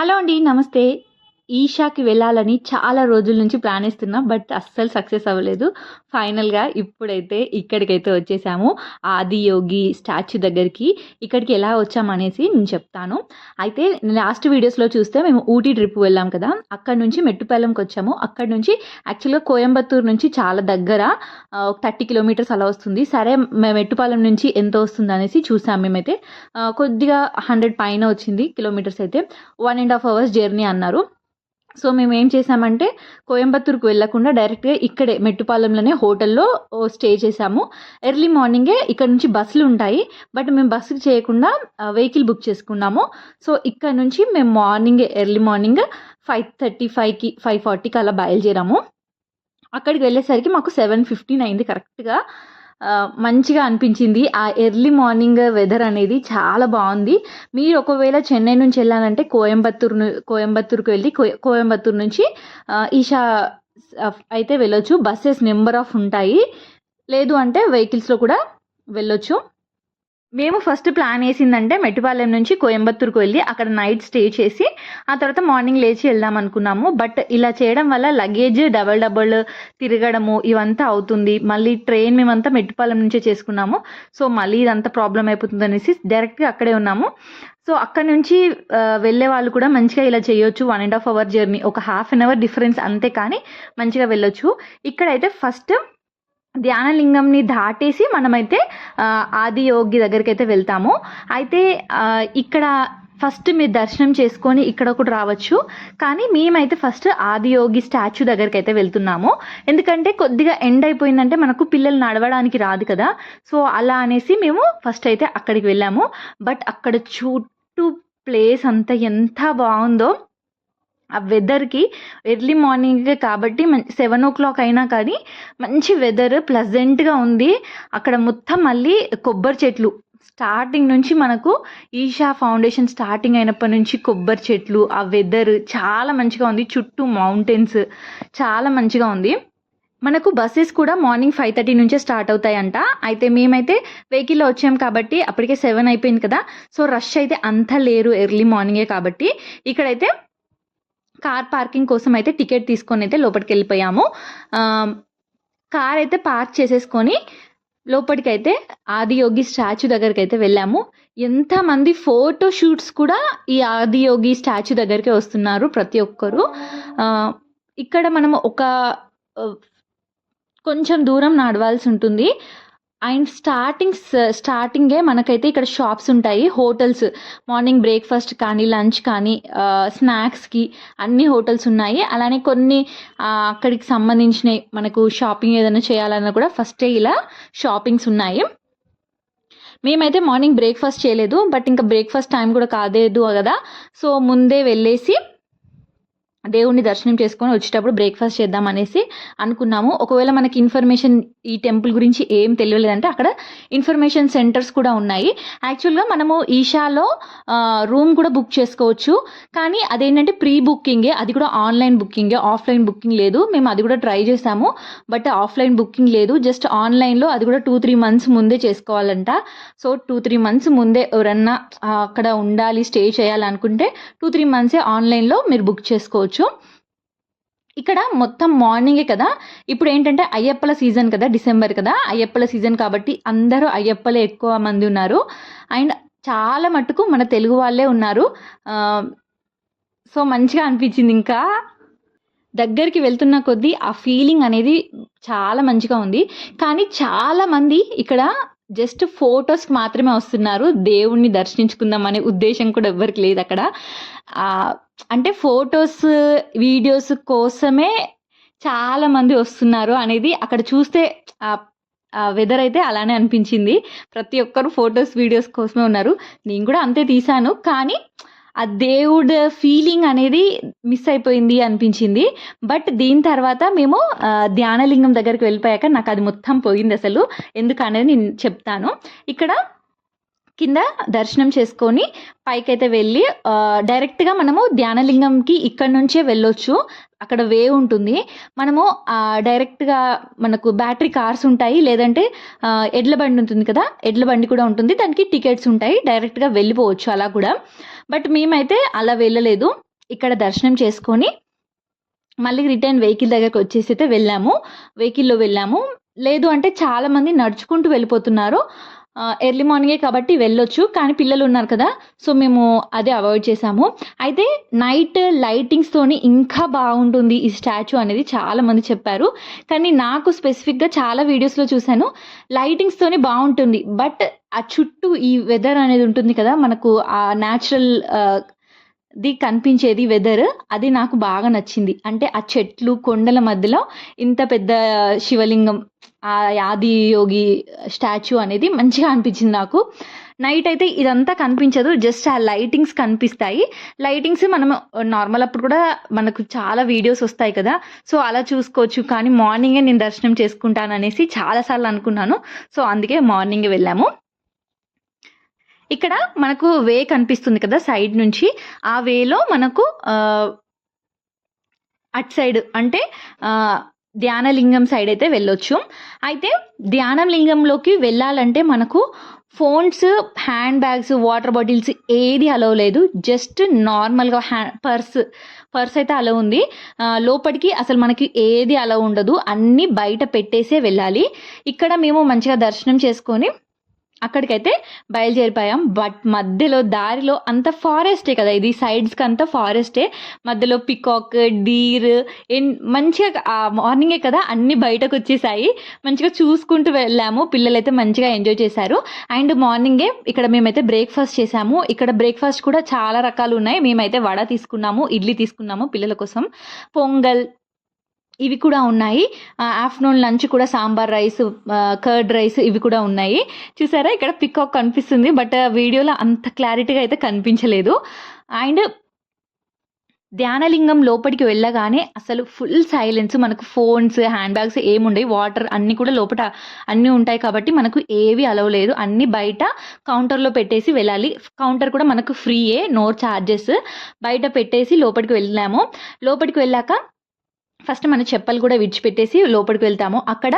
Hello అండి నమస్తే. ఈషాకి వెళ్ళాలని చాలా రోజుల నుంచి ప్లాన్ వేస్తున్నా బట్ అస్సలు సక్సెస్ అవ్వలేదు. ఫైనల్గా ఇప్పుడైతే ఇక్కడికైతే వచ్చేసాము. ఆదియోగి స్టాచ్యూ దగ్గరికి. ఇక్కడికి ఎలా వచ్చామనేసి నేను చెప్తాను. అయితే లాస్ట్ వీడియోస్లో చూస్తే మేము ఊటీ ట్రిప్ వెళ్ళాం కదా. అక్కడ నుంచి మెట్టుపాలెంకి వచ్చాము. అక్కడ నుంచి యాక్చువల్గా కోయంబత్తూరు నుంచి చాలా దగ్గర థర్టీ కిలోమీటర్స్ అలా వస్తుంది. సరే మేము మెట్టుపాలెం నుంచి ఎంత వస్తుంది అనేసి చూసాం మేమైతే. కొద్దిగా హండ్రెడ్ పైన వచ్చింది కిలోమీటర్స్ అయితే. One and half hours journey అన్నారు. సో మేము ఏం చేసామంటే కోయంబత్తూరుకు వెళ్ళకుండా డైరెక్ట్గా ఇక్కడే మెట్టుపాలెంలోనే హోటల్లో స్టే చేసాము. ఎర్లీ మార్నింగే ఇక్కడ నుంచి బస్సులు ఉంటాయి. బట్ మేము బస్సుకు చేయకుండా వెహికల్ బుక్ చేసుకున్నాము. సో ఇక్కడ నుంచి మేము morning early morning five thirty ఫైవ్కి ఫైవ్ ఫార్టీకి అలా బయలుదేరాము. అక్కడికి వెళ్ళేసరికి మాకు సెవెన్ ఫిఫ్టీన్ అయింది కరెక్ట్గా. మంచిగా అనిపించింది. ఆ ఎర్లీ మార్నింగ్ వెదర్ అనేది చాలా బాగుంది. మీరు ఒకవేళ చెన్నై నుంచి వెళ్ళాలంటే కోయంబత్తూరు ను- కోయంబత్తూరుకు వెళ్ళి కోయంబత్తూరు నుంచి ఈషా అయితే వెళ్ళొచ్చు. బస్సెస్ నెంబర్ ఆఫ్ ఉంటాయి. లేదు అంటే వెహికల్స్లో కూడా వెళ్ళొచ్చు. మేము ఫస్ట్ ప్లాన్ వేసిందంటే మెట్టిపాలెం నుంచి కోయంబత్తూరుకు వెళ్ళి అక్కడ నైట్ స్టే చేసి ఆ తర్వాత మార్నింగ్ లేచి వెళ్దాం అనుకున్నాము. బట్ ఇలా చేయడం వల్ల లగేజ్ డబల్ డబల్ తిరగడము ఇవంతా అవుతుంది. మళ్ళీ ట్రైన్ మేమంతా మెట్టుపాలెం నుంచే చేసుకున్నాము. సో మళ్ళీ ఇదంతా ప్రాబ్లం అయిపోతుంది అనేసి డైరెక్ట్గా అక్కడే ఉన్నాము. సో అక్కడ నుంచి వెళ్ళే వాళ్ళు కూడా మంచిగా ఇలా చేయొచ్చు. One and half hour journey ఒక హాఫ్ అన్ అవర్ డిఫరెన్స్ అంతే కానీ మంచిగా వెళ్ళొచ్చు. ఇక్కడైతే ఫస్ట్ ధ్యానలింగంని దాటేసి మనమైతే ఆది యోగి దగ్గరికి అయితే వెళ్తాము. అయితే ఇక్కడ ఫస్ట్ మీరు దర్శనం చేసుకొని ఇక్కడ ఒకటి రావచ్చు. కానీ మేమైతే ఫస్ట్ ఆదియోగి స్టాచ్యూ దగ్గరికి అయితే వెళ్తున్నాము. ఎందుకంటే కొద్దిగా ఎండ్ అయిపోయిందంటే మనకు పిల్లలు నడవడానికి రాదు కదా. సో అలా అనేసి మేము ఫస్ట్ అయితే అక్కడికి వెళ్ళాము. బట్ అక్కడ చుట్టూ ప్లేస్ అంతా ఎంత బాగుందో ఆ వెదర్కి ఎర్లీ మార్నింగే కాబట్టి సెవెన్ ఓ క్లాక్ అయినా కానీ మంచి వెదర్ ప్లజెంట్గా ఉంది. అక్కడ మొత్తం మళ్ళీ కొబ్బరి చెట్లు. స్టార్టింగ్ నుంచి మనకు ఈషా ఫౌండేషన్ స్టార్టింగ్ అయినప్పటి నుంచి కొబ్బరి చెట్లు ఆ వెదర్ చాలా మంచిగా ఉంది. చుట్టూ మౌంటైన్స్ చాలా మంచిగా ఉంది. మనకు బస్సెస్ కూడా మార్నింగ్ ఫైవ్ థర్టీ నుంచే స్టార్ట్ అవుతాయంట. అయితే మేమైతే వెహికల్లో వచ్చాం కాబట్టి అప్పటికే సెవెన్ అయిపోయింది కదా. సో రష్ అయితే అంత లేరు ఎర్లీ మార్నింగే కాబట్టి. ఇక్కడైతే కార్ పార్కింగ్ కోసం అయితే టికెట్ తీసుకొని అయితే లోపలికి వెళ్ళిపోయాము. కార్ అయితే పార్క్ చేసేసుకొని లోపలికైతే అయితే ఆదియోగి స్టాచ్యూ దగ్గరికి అయితే వెళ్ళాము. ఎంతమంది ఫోటో షూట్స్ కూడా ఈ ఆదియోగి స్టాచ్యూ దగ్గరికి వస్తున్నారు ప్రతి ఒక్కరు. ఇక్కడ మనం ఒక కొంచెం దూరం నడవాల్సి ఉంటుంది. అండ్ స్టార్టింగ్ స్టార్టింగే మనకైతే ఇక్కడ షాప్స్ ఉంటాయి. హోటల్స్ మార్నింగ్ బ్రేక్ఫాస్ట్ కానీ లంచ్ కానీ స్నాక్స్కి అన్ని హోటల్స్ ఉన్నాయి. అలానే కొన్ని అక్కడికి సంబంధించినవి మనకు షాపింగ్ ఏదైనా చేయాలన్నా కూడా ఫస్టే ఇలా షాపింగ్స్ ఉన్నాయి. మేమైతే మార్నింగ్ బ్రేక్ఫాస్ట్ చేయలేదు బట్ ఇంకా బ్రేక్ఫాస్ట్ టైం కూడా కాదేదు కదా. సో ముందే వెళ్ళేసి దేవుణ్ణి దర్శనం చేసుకొని వచ్చేటప్పుడు బ్రేక్ఫాస్ట్ చేద్దాం అనేసి అనుకున్నాము. ఒకవేళ మనకి ఇన్ఫర్మేషన్ ఈ టెంపుల్ గురించి ఏం తెలియలేదంటే అక్కడ ఇన్ఫర్మేషన్ సెంటర్స్ కూడా ఉన్నాయి. యాక్చువల్గా మనము ఈషాలో రూమ్ కూడా బుక్ చేసుకోవచ్చు. కానీ అదేంటంటే ప్రీ బుకింగే అది కూడా ఆన్లైన్ బుకింగే ఆఫ్లైన్ బుకింగ్ లేదు. మేము అది కూడా ట్రై చేసాము బట్ ఆఫ్లైన్ బుకింగ్ లేదు. జస్ట్ ఆన్లైన్లో అది కూడా టూ త్రీ మంత్స్ ముందే చేసుకోవాలంట. సో టూ త్రీ మంత్స్ ముందే ఎవరన్నా అక్కడ ఉండాలి స్టే చేయాలనుకుంటే టూ త్రీ మంత్సే ఆన్లైన్లో మీరు బుక్ చేసుకోవచ్చు. ఇక్కడ మొత్తం మార్నింగే కదా. ఇప్పుడు ఏంటంటే అయ్యప్పల సీజన్ కదా డిసెంబర్ కదా. అయ్యప్పల సీజన్ కాబట్టి అందరూ అయ్యప్పలే ఎక్కువ మంది ఉన్నారు. అండ్ చాలా మట్టుకు మన తెలుగు వాళ్ళే ఉన్నారు. సో మంచిగా అనిపించింది ఇంకా. దగ్గరికి వెళ్తున్న కొద్దీ ఆ ఫీలింగ్ అనేది చాలా మంచిగా ఉంది. కానీ చాలామంది ఇక్కడ జస్ట్ ఫొటోస్ మాత్రమే వస్తున్నారు. దేవుణ్ణి దర్శించుకుందాం అనే ఉద్దేశం కూడా ఎవ్వరికి లేదు అక్కడ. అంటే ఫొటోస్ వీడియోస్ కోసమే చాలా మంది వస్తున్నారు అనేది అక్కడ చూస్తే వెదర్ అయితే అలానే అనిపించింది. ప్రతి ఒక్కరు ఫొటోస్ వీడియోస్ కోసమే ఉన్నారు. నేను కూడా అంతే తీశాను. కానీ ఆ దేవుడు ఫీలింగ్ అనేది మిస్ అయిపోయింది అనిపించింది. బట్ దీని తర్వాత మేము ధ్యానలింగం దగ్గరికి వెళ్ళిపోయాక నాకు అది మొత్తం పోయింది అసలు. ఎందుకనేది నేను చెప్తాను. ఇక్కడ కింద దర్శనం చేసుకొని పైకైతే వెళ్ళి డైరెక్ట్గా మనము ధ్యానలింగంకి ఇక్కడ నుంచే వెళ్ళొచ్చు. అక్కడ వే ఉంటుంది. మనము డైరెక్ట్గా మనకు బ్యాటరీ కార్స్ ఉంటాయి. లేదంటే ఎడ్ల బండి ఉంటుంది కదా? ఎడ్ల బండి కూడా ఉంటుంది. దానికి టికెట్స్ ఉంటాయి. డైరెక్ట్గా వెళ్ళిపోవచ్చు అలా కూడా. బట్ మేమైతే అలా వెళ్ళలేదు. ఇక్కడ దర్శనం చేసుకొని మళ్ళీ రిటర్న్ వెహికల్ దగ్గరకు వచ్చేసి అయితే వెళ్ళాము. వెహికల్లో వెళ్ళాము. లేదు అంటే చాలామంది నడుచుకుంటూ వెళ్ళిపోతున్నారు. ఎర్లీ మార్నింగే కాబట్టి వెళ్ళొచ్చు. కానీ పిల్లలు ఉన్నారు కదా సో మేము అదే అవాయిడ్ చేసాము అయితే నైట్ లైటింగ్స్తోని ఇంకా బాగుంటుంది ఈ స్టాచ్యూ అనేది చాలామంది చెప్పారు. కానీ నాకు స్పెసిఫిక్గా చాలా వీడియోస్లో చూశాను. లైటింగ్స్తోని బాగుంటుంది. బట్ ఆ చుట్టూ ఈ వెదర్ అనేది ఉంటుంది కదా మనకు ఆ న్యాచురల్ ది కనిపించేది వెదర్ అది నాకు బాగా నచ్చింది. అంటే ఆ చెట్లు కొండల మధ్యలో ఇంత పెద్ద శివలింగం ఆ ఆది యోగి స్టాచ్యూ అనేది మంచిగా అనిపించింది నాకు. నైట్ అయితే ఇదంతా కనిపించదు జస్ట్ ఆ లైటింగ్స్ కనిపిస్తాయి. లైటింగ్స్ మనం నార్మల్ అప్పుడు కూడా మనకు చాలా వీడియోస్ వస్తాయి కదా. సో అలా చూసుకోవచ్చు. కానీ మార్నింగే నేను దర్శనం చేసుకుంటాను అనేసి చాలాసార్లు అనుకున్నాను. సో అందుకే మార్నింగ్ వెళ్ళాము. ఇక్కడ మనకు వే కనిపిస్తుంది కదా సైడ్ నుంచి. ఆ వేలో మనకు అట్ సైడ్ అంటే ధ్యానలింగం సైడ్ అయితే వెళ్ళొచ్చు. అయితే ధ్యానలింగంలోకి వెళ్ళాలంటే మనకు phones hand bags water bottles ఏది అలవ్ లేదు. జస్ట్ నార్మల్గా హ్యా పర్స్ పర్స్ అయితే అలవ్ ఉంది. లోపలికి అసలు మనకి ఏది అలవ్ ఉండదు. అన్నీ బయట పెట్టేసే వెళ్ళాలి. ఇక్కడ మేము మంచిగా దర్శనం చేసుకొని అక్కడికైతే బయలుదేరిపోయాం. బట్ మధ్యలో దారిలో అంత ఫారెస్టే కదా ఇది సైడ్స్కి అంతా ఫారెస్టే. మధ్యలో పికాక్ డీర్ మంచిగా మార్నింగే కదా అన్ని బయటకు వచ్చేసాయి. మంచిగా చూసుకుంటూ వెళ్ళాము. పిల్లలైతే మంచిగా ఎంజాయ్ చేశారు. అండ్ మార్నింగే ఇక్కడ మేమైతే బ్రేక్ఫాస్ట్ చేసాము ఇక్కడ బ్రేక్ఫాస్ట్ కూడా చాలా రకాలు ఉన్నాయి. మేమైతే వడ తీసుకున్నాము ఇడ్లీ తీసుకున్నాము పిల్లల కోసం. పొంగల్ ఇవి కూడా ఉన్నాయి. ఆఫ్టర్నూన్ లంచ్ కూడా సాంబార్ రైస్ కర్డ్ రైస్ ఇవి కూడా ఉన్నాయి. చూసారా? ఇక్కడ పికాక్ కనిపిస్తుంది బట్ వీడియోలో అంత క్లారిటీగా అయితే కనిపించలేదు. అండ్ ధ్యానలింగం లోపలికి వెళ్ళగానే అసలు ఫుల్ సైలెన్స్ మనకు ఫోన్స్ హ్యాండ్ బ్యాగ్స్ ఏముండవు వాటర్ అన్నీ కూడా లోపల అన్నీ ఉంటాయి కాబట్టి మనకు ఏవి అలవ్ లేదు. అన్నీ బయట కౌంటర్లో పెట్టేసి వెళ్ళాలి. కౌంటర్ కూడా మనకు ఫ్రీయే నో ఛార్జెస్ బయట పెట్టేసి లోపలికి వెళ్ళాము లోపలికి వెళ్ళాక ఫస్ట్ మన చెప్పలు కూడా విడిచిపెట్టేసి లోపలికి వెళ్తాము. అక్కడ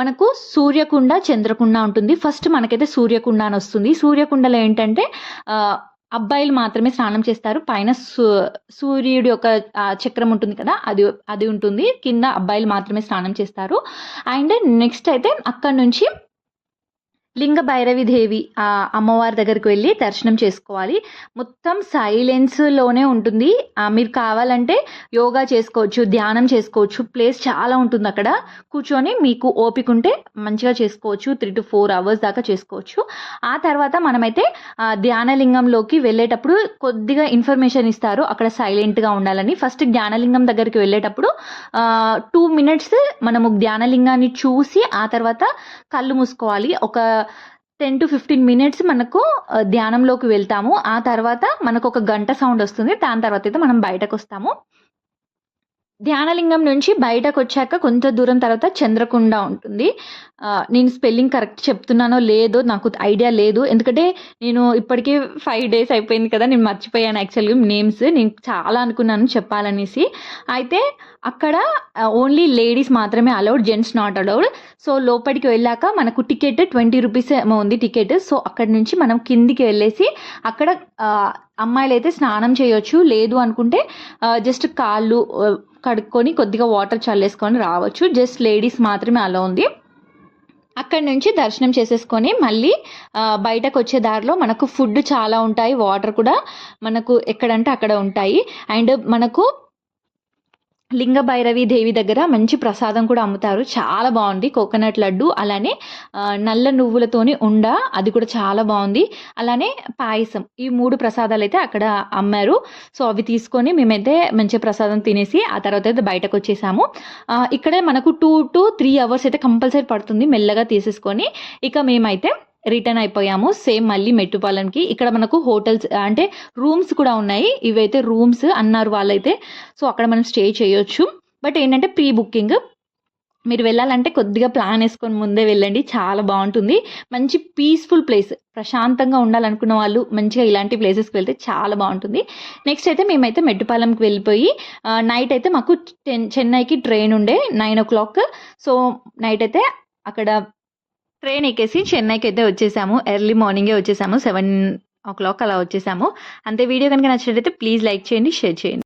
మనకు సూర్యకుండ చంద్రకుండ ఉంటుంది. ఫస్ట్ మనకైతే సూర్యకుండ అని వస్తుంది. సూర్యకుండలో ఏంటంటే అబ్బాయిలు మాత్రమే స్నానం చేస్తారు. పైన సూ సూర్యుడి యొక్క చక్రం ఉంటుంది కదా అది అది ఉంటుంది. కింద అబ్బాయిలు మాత్రమే స్నానం చేస్తారు. అండ్ నెక్స్ట్ అయితే అక్కడ నుంచి లింగ భైరవి దేవి ఆ అమ్మవారి దగ్గరికి వెళ్ళి దర్శనం చేసుకోవాలి. మొత్తం సైలెన్స్లోనే ఉంటుంది. మీరు కావాలంటే యోగా చేసుకోవచ్చు ధ్యానం చేసుకోవచ్చు ప్లేస్ చాలా ఉంటుంది అక్కడ. కూర్చొని మీకు ఓపిక ఉంటే మంచిగా చేసుకోవచ్చు త్రీ టు ఫోర్ అవర్స్ దాకా చేసుకోవచ్చు. ఆ తర్వాత మనమైతే ధ్యానలింగంలోకి వెళ్ళేటప్పుడు కొద్దిగా ఇన్ఫర్మేషన్ ఇస్తారు. అక్కడ సైలెంట్గా ఉండాలని. ఫస్ట్ జ్ఞానలింగం దగ్గరికి వెళ్ళేటప్పుడు టూ మినిట్స్ మనము ధ్యానలింగాన్ని చూసి ఆ తర్వాత కళ్ళు మూసుకోవాలి. ఒక టెన్ టు ఫిఫ్టీన్ మినిట్స్ మనకు ధ్యానంలోకి వెళ్తాము. ఆ తర్వాత మనకు ఒక గంట సౌండ్ వస్తుంది. దాని తర్వాత అయితే మనం బయటకు వస్తాము. ధ్యానలింగం నుంచి బయటకు వచ్చాక కొంత దూరం తర్వాత చంద్రకుండ ఉంటుంది. నేను స్పెల్లింగ్ కరెక్ట్ చెప్తున్నానో లేదో నాకు ఐడియా లేదు. ఎందుకంటే నేను ఇప్పటికే ఫైవ్ డేస్ అయిపోయింది కదా నేను మర్చిపోయాను యాక్చువల్గా నేమ్స్. నేను చాలా అనుకున్నాను చెప్పాలనేసి. అయితే అక్కడ ఓన్లీ లేడీస్ మాత్రమే allowed gents not allowed so లోపలికి వెళ్ళాక మనకు టికెట్ ట్వంటీ రూపీస్ ఏమో ఉంది టికెట్. సో అక్కడ నుంచి మనం కిందికి వెళ్ళేసి అక్కడ అమ్మాయిలు అయితే స్నానం చేయొచ్చు. లేదు అనుకుంటే జస్ట్ కాళ్ళు కడుక్కొని కొద్దిగా వాటర్ చల్లేసుకొని రావచ్చు. జస్ట్ లేడీస్ మాత్రమే అలా ఉంది. అక్కడి నుంచి దర్శనం చేసేసుకొని మళ్ళీ బయటకు వచ్చే దారిలో మనకు ఫుడ్ చాలా ఉంటాయి. వాటర్ కూడా మనకు ఎక్కడంటే అక్కడ ఉంటాయి. అండ్ మనకు లింగ భైరవి దేవి దగ్గర మంచి ప్రసాదం కూడా అమ్ముతారు. చాలా బాగుంది. కోకోనట్ లడ్డు అలానే నల్ల నువ్వులతోని ఉండ అది కూడా చాలా బాగుంది. అలానే పాయసం. ఈ మూడు ప్రసాదాలు అయితే అక్కడ అమ్మారు. సో అవి తీసుకొని మేమైతే మంచి ప్రసాదం తినేసి ఆ తర్వాత అయితే బయటకు వచ్చేసాము ఇక్కడే మనకు టూ టు త్రీ అవర్స్ అయితే కంపల్సరీ పడుతుంది మెల్లగా తీసేసుకొని. ఇక మేమైతే రిటర్న్ అయిపోయాము. సేమ్ మళ్ళీ మెట్టుపాలెంకి. ఇక్కడ మనకు హోటల్స్ అంటే రూమ్స్ కూడా ఉన్నాయి. ఇవైతే రూమ్స్ అన్నారు వాళ్ళైతే. సో అక్కడ మనం స్టే చేయొచ్చు. బట్ ఏంటంటే ప్రీ బుకింగ్ మీరు వెళ్ళాలంటే కొద్దిగా ప్లాన్ వేసుకొని ముందే వెళ్ళండి. చాలా బాగుంటుంది. మంచి పీస్ఫుల్ ప్లేస్. ప్రశాంతంగా ఉండాలనుకున్న వాళ్ళు మంచిగా ఇలాంటి ప్లేసెస్కి వెళ్తే చాలా బాగుంటుంది. నెక్స్ట్ అయితే మేమైతే మెట్టుపాలెంకి వెళ్ళిపోయి నైట్ అయితే మాకు టెన్ చెన్నైకి ట్రైన్ ఉండే nine o'clock. So night అయితే అక్కడ ట్రైన్ ఎక్కేసి చెన్నైకి అయితే వచ్చేసాము ఎర్లీ మార్నింగే వచ్చేసాము. సెవెన్ ఓ క్లాక్ అలా వచ్చేసాము. అంతే వీడియో కనుక నచ్చినట్లయితే ప్లీజ్ లైక్ చేయండి షేర్ చేయండి.